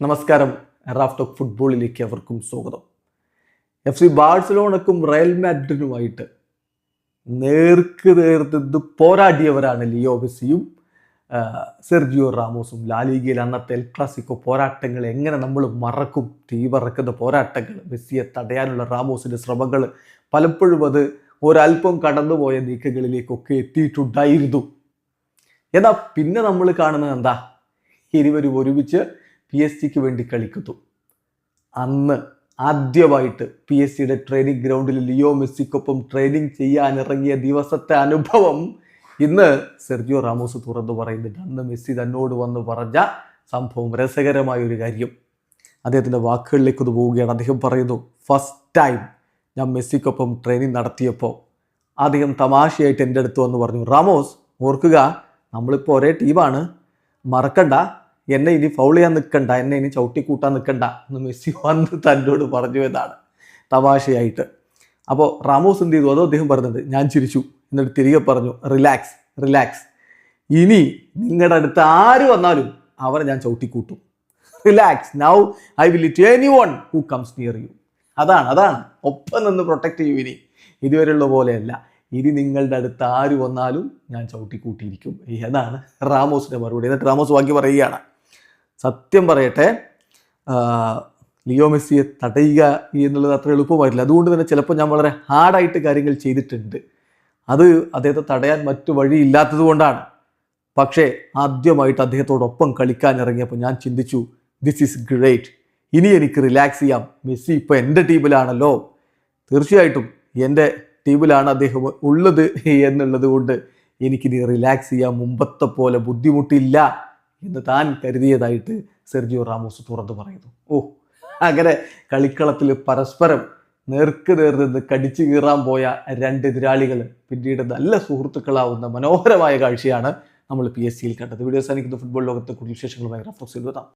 നമസ്കാരം. Raf talk ഫുട്ബോളിലേക്ക് അവർക്കും സ്വാഗതം. എഫ് സി ബാഴ്സലോണക്കും റയൽ മാഡ്രിഡുമായിട്ട് നേർക്ക് നേർത്ത് പോരാടിയവരാണ് ലിയോ മെസ്സിയും സെർജിയോ റാമോസും. ലാലിഗയിൽ അന്നത്തെ എൽ ക്ലാസിക്കോ പോരാട്ടങ്ങൾ എങ്ങനെ നമ്മൾ മറക്കും? തീവറക്കുന്ന പോരാട്ടങ്ങൾ മെസ്സിയെ തടയാനുള്ള റാമോസിന്റെ ശ്രമങ്ങൾ പലപ്പോഴും അത് ഒരല്പം കടന്നുപോയ നീക്കങ്ങളിലേക്കൊക്കെ എത്തിയിട്ടുണ്ടായിരുന്നു. എന്നാൽ പിന്നെ നമ്മൾ കാണുന്നത് എന്താ? ഇരുവരും ഒരുമിച്ച് പി എസ് സിക്ക് വേണ്ടി കളിക്കുന്നു. അന്ന് ആദ്യമായിട്ട് പി എസ് സിയുടെ ട്രെയിനിങ് ഗ്രൗണ്ടിൽ ലിയോ മെസ്സിക്കൊപ്പം ട്രെയിനിങ് ചെയ്യാനിറങ്ങിയ ദിവസത്തെ അനുഭവം ഇന്ന് സെർജിയോ റാമോസ് തുറന്നു പറയുന്നുണ്ട്. അന്ന് മെസ്സി തന്നോട് വന്ന് പറഞ്ഞ സംഭവം രസകരമായ ഒരു കാര്യം. അദ്ദേഹത്തിന്റെ വാക്കുകളിലേക്ക് ഒന്ന് പോവുകയാണ്. അദ്ദേഹം പറയുന്നു ഫസ്റ്റ് ടൈം ഞാൻ മെസ്സിക്കൊപ്പം ട്രെയിനിങ് നടത്തിയപ്പോൾ അദ്ദേഹം തമാശയായിട്ട് എന്റെ അടുത്ത് വന്ന് പറഞ്ഞു റാമോസ് ഓർക്കുക നമ്മളിപ്പോൾ ഒരേ ടീമാണ് മറക്കണ്ട. എന്നെ ഇനി ഫൗൾ ചെയ്യാൻ നിൽക്കണ്ട എന്നെ ഇനി ചവിട്ടി കൂട്ടാൻ നിൽക്കണ്ട എന്ന് മെസ്സി വന്ന് തന്നോട് പറഞ്ഞു എന്നാണ് തമാശയായിട്ട്. അപ്പോൾ റാമോസ് എന്ത് ചെയ്തു? അതോ അദ്ദേഹം പറഞ്ഞത് ഞാൻ ചിരിച്ചു എന്നിട്ട് തിരികെ പറഞ്ഞു റിലാക്സ് റിലാക്സ് ഇനി നിങ്ങളുടെ അടുത്ത് ആര് വന്നാലും അവരെ ഞാൻ ചവിട്ടിക്കൂട്ടും relax now I will it anyone who comes near you അതാണ് അതാണ്. ഒപ്പം നിന്ന് പ്രൊട്ടക്റ്റ് ചെയ്യൂ ഇനി. ഇതുവരെയുള്ള പോലെയല്ല. ഇനി നിങ്ങളുടെ അടുത്ത് ആര് വന്നാലും ഞാൻ ചവിട്ടിക്കൂട്ടിയിരിക്കും എന്നാണ് റാമോസിന്റെ മറുപടി. എന്നിട്ട് റാമോസ് ബാക്കി പറയുകയാണ്. സത്യം പറയട്ടെ ലിയോ മെസ്സിയെ തടയുക എന്നുള്ളത് അത്ര എളുപ്പമായിട്ടില്ല. അതുകൊണ്ട് തന്നെ ചിലപ്പോൾ ഞാൻ വളരെ ഹാർഡായിട്ട് കാര്യങ്ങൾ ചെയ്തിട്ടുണ്ട്. അത് അദ്ദേഹത്തെ തടയാൻ മറ്റു വഴിയില്ലാത്തത് കൊണ്ടാണ്. പക്ഷേ ആദ്യമായിട്ട് അദ്ദേഹത്തോടൊപ്പം കളിക്കാൻ ഇറങ്ങിയപ്പോൾ ഞാൻ ചിന്തിച്ചു ദിസ് ഈസ് ഗ്രേറ്റ് ഇനി എനിക്ക് റിലാക്സ് ചെയ്യാം. മെസ്സി ഇപ്പോൾ എന്റെ ടീമിലാണല്ലോ. തീർച്ചയായിട്ടും എന്റെ ടീമിലാണ് അദ്ദേഹം ഉള്ളത് എന്നുള്ളത് കൊണ്ട് എനിക്കിനി റിലാക്സ് ചെയ്യാൻ മുമ്പത്തെ പോലെ ബുദ്ധിമുട്ടില്ല. എന്ന് താൻ കരുതിയതായിട്ട് സെർജിയോ റാമോസ് തുറന്നു പറയുന്നു. ഓ അങ്ങനെ കളിക്കളത്തിൽ പരസ്പരം നേർക്ക് നേർ നിന്ന് കടിച്ചു കീറാൻ പോയ രണ്ട് എതിരാളികൾ പിന്നീട് നല്ല സുഹൃത്തുക്കളാവുന്ന മനോഹരമായ കാഴ്ചയാണ് നമ്മൾ പി എസ് സിയിൽ കണ്ടത്. വീഡിയോ സാധിക്കുന്ന ഫുട്ബോൾ ലോകത്തെ കൂടുതൽ വിശേഷങ്ങളുമായി റഫ്ലോക്സിൽ വരാം.